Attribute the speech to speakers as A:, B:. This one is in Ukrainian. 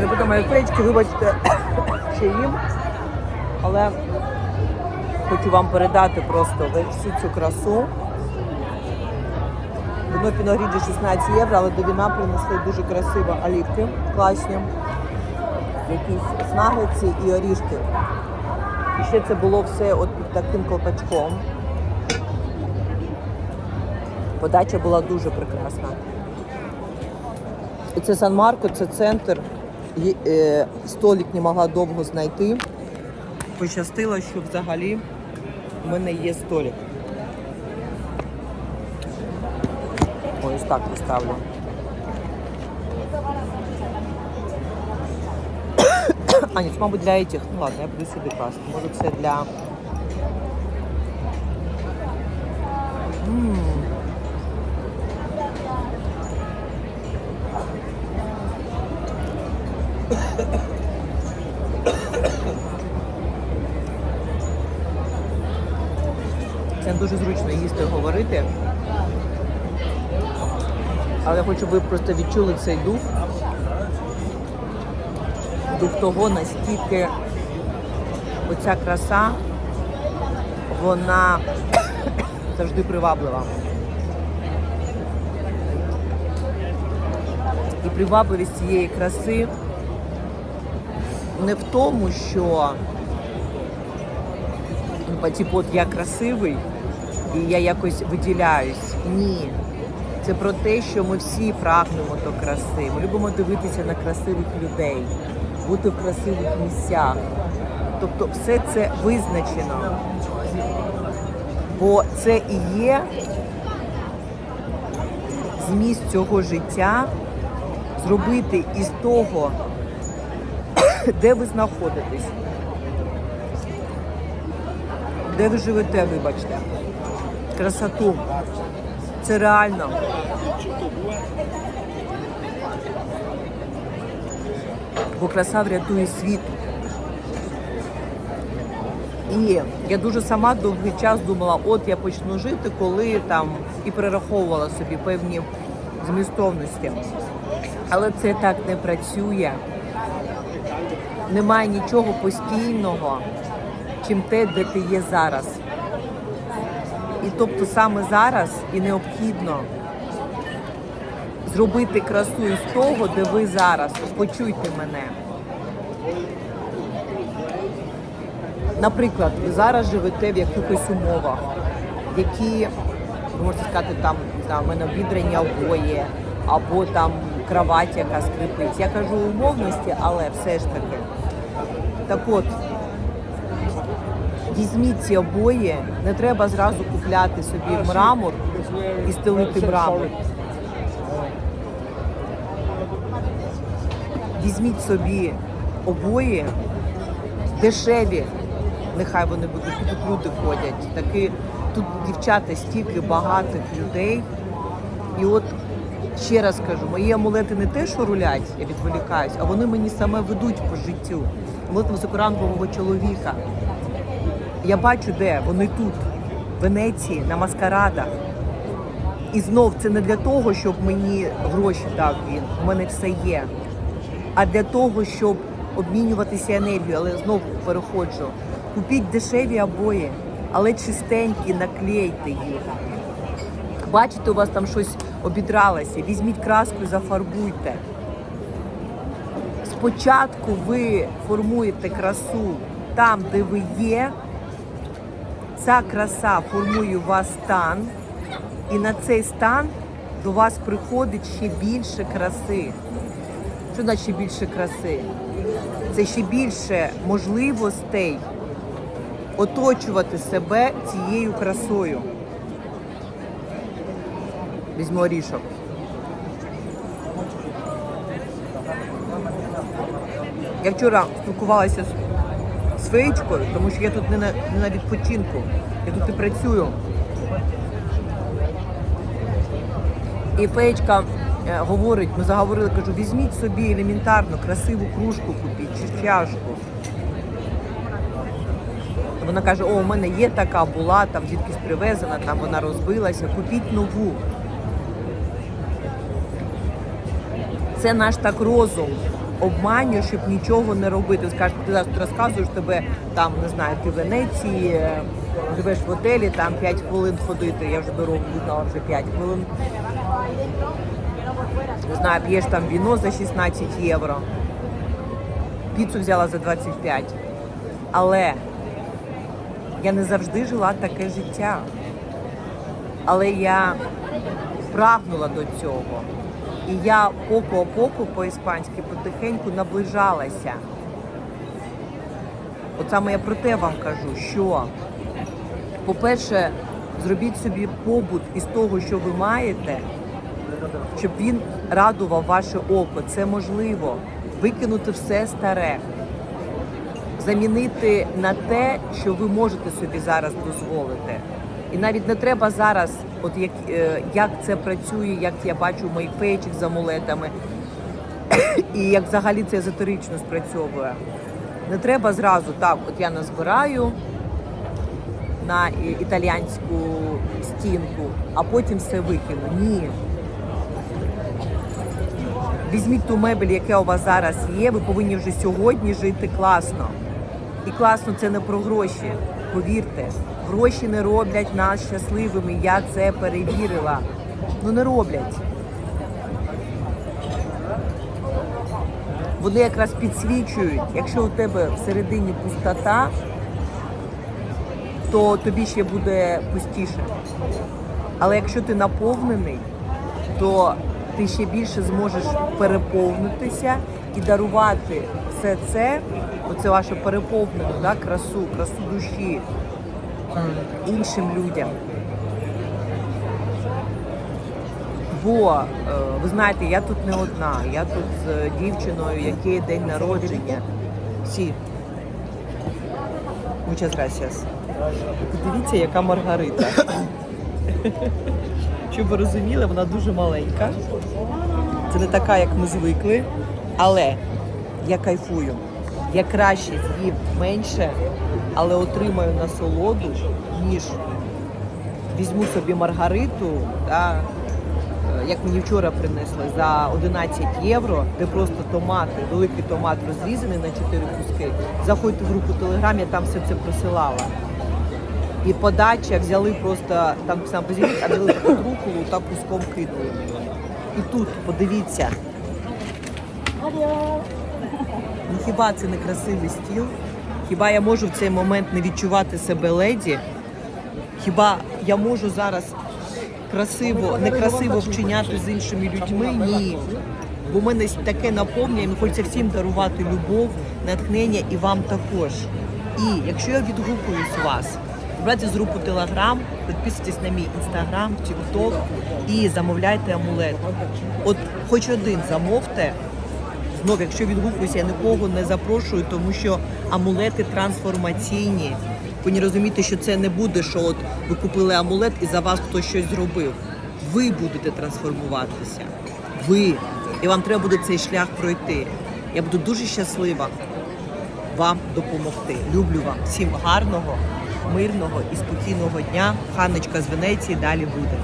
A: Не буду мої феєчки, вибачте, що їм. Але хочу вам передати просто всю цю красу. Вино піногріді 16 євро, але до віна принесли дуже красиво олівки, класні, якісь снагиці і орішки. І ще це було все от під таким колпачком. Подача була дуже прекрасна. І це Сан-Марко, це центр. Е, Столик не могла довго знайти. Пощастило, що взагалі в мене є столик. Ось так поставлю. А, ні, це, мабуть, для этих. Ну ладно, я буду сюди класти. Може це для. М. Це дуже зручно їсти говорити. Але я хочу, щоб ви просто відчули цей дух. Дух того, наскільки оця краса, вона завжди приваблива. І привабливість цієї краси не в тому, що по типу, я красивий і я якось виділяюсь. Ні. Це про те, що ми всі прагнемо до краси. Ми любимо дивитися на красивих людей, бути в красивих місцях. Тобто все це визначено. Бо це і є зміст цього життя зробити із того, де ви знаходитесь, де ви живете, вибачте, красоту. Це реально. Бо краса врятує світ. І я дуже сама довгий час думала, от я почну жити, коли там і перераховувала собі певні змістовності. Але це так не працює. Немає нічого постійного, чим те, де ти є зараз. І тобто саме зараз і необхідно зробити красу із того, де ви зараз. Почуйте мене. Наприклад, ви зараз живете в якихось умовах, які, ви можете сказати, там, не мене обідрання обоє, або там кровать, яка скрипить. Я кажу умовності, але все ж таки. Так от, візьміть ці обої, не треба зразу купляти собі мрамор і стелити мрамор. Візьміть собі обої дешеві, нехай вони будуть, тут люди ходять. Такі, тут дівчата стільки багатих людей. І от ще раз кажу, мої амулети не те, що рулять, я відволікаюсь, а вони мені саме ведуть по життю. Амулет високорангового чоловіка. Я бачу, де вони тут, в Венеції, на маскарадах. І знов це не для того, щоб мені гроші дав він. У мене все є. А для того, щоб обмінюватися енергією, але знову переходжу. Купіть дешеві обої, але чистенькі, наклейте їх. Бачите, у вас там щось обідралося, візьміть краску і зафарбуйте. Спочатку ви формуєте красу там, де ви є. Ця краса формує у вас стан, і на цей стан до вас приходить ще більше краси. Що значить ще більше краси? Це ще більше можливостей оточувати себе цією красою. Візьму орішок. Я вчора спілкувалася з, з феєчкою, тому що я тут не на, не на відпочинку, я тут і працюю. І феєчка е, говорить, ми заговорили, кажу, візьміть собі елементарну, красиву кружку купіть чи чашку. Вона каже, о, у мене є така, була, там звідкись привезена, там вона розбилася, купіть нову. Це наш так розум. Обманює, щоб нічого не робити. Скажеш, ти зараз розказуєш тебе там, не знаю, ти в Венеції, е, живеш в готелі, там 5 хвилин ходити. Я вже дорогу знала вже 5 хвилин. Не знаю, п'єш там віно за 16 євро. Піцу взяла за 25. Але я не завжди жила таке життя. Але я прагнула до цього. І я поко а поко по-іспанськи потихеньку наближалася. От саме я про те вам кажу, що, по-перше, зробіть собі побут із того, що ви маєте, щоб він радував ваше око. Це можливо. Викинути все старе, замінити на те, що ви можете собі зараз дозволити. І навіть не треба зараз, от як, е, як це працює, як я бачу моїх фейчик з амулетами, і як взагалі це езотерично спрацьовує. Не треба зразу так, от я назбираю на італіянську стінку, а потім все викину. Ні. Візьміть ту мебель, яка у вас зараз є, ви повинні вже сьогодні жити класно. І класно це не про гроші. Повірте, гроші не роблять нас щасливими. Я це перевірила. Ну не роблять. Вони якраз підсвічують, якщо у тебе всередині пустота, то тобі ще буде пустіше. Але якщо ти наповнений, то ти ще більше зможеш переповнитися і дарувати все це, оце вашу переповнену да, красу, красу душі іншим людям. Бо е, ви знаєте, я тут не одна, я тут з дівчиною, який день народження. Сі. Muchas gracias. Подивіться, яка Маргарита. Щоб ви розуміли, вона дуже маленька. Це не така, як ми звикли. Але я кайфую. Я краще з'їв менше, але отримаю насолоду, ніж візьму собі маргариту, да, е, як мені вчора принесли, за 11 євро, де просто томати, великий томат розрізаний на 4 куски. Заходьте в групу Телеграм, я там все це присилала. І подача взяли просто там сам позивіть, а взяли таку руколу та куском кидали. І тут, подивіться. Ну хіба це не красивий стіл? Хіба я можу в цей момент не відчувати себе леді? Хіба я можу зараз красиво, некрасиво вчиняти з іншими людьми? Ні. Бо в мене таке наповнення, мені хочеться всім дарувати любов, натхнення і вам також. І якщо я відгукуюсь вас, брати з групу Телеграм, підписуйтесь на мій інстаграм, тікток і замовляйте амулет. От хоч один замовте. Знов, якщо відгукуюся, я нікого не запрошую, тому що амулети трансформаційні. Ви розумієте, що це не буде, що от ви купили амулет і за вас хтось щось зробив. Ви будете трансформуватися. Ви. І вам треба буде цей шлях пройти. Я буду дуже щаслива вам допомогти. Люблю вам всім гарного, мирного і спокійного дня. Ханочка з Венеції далі буде.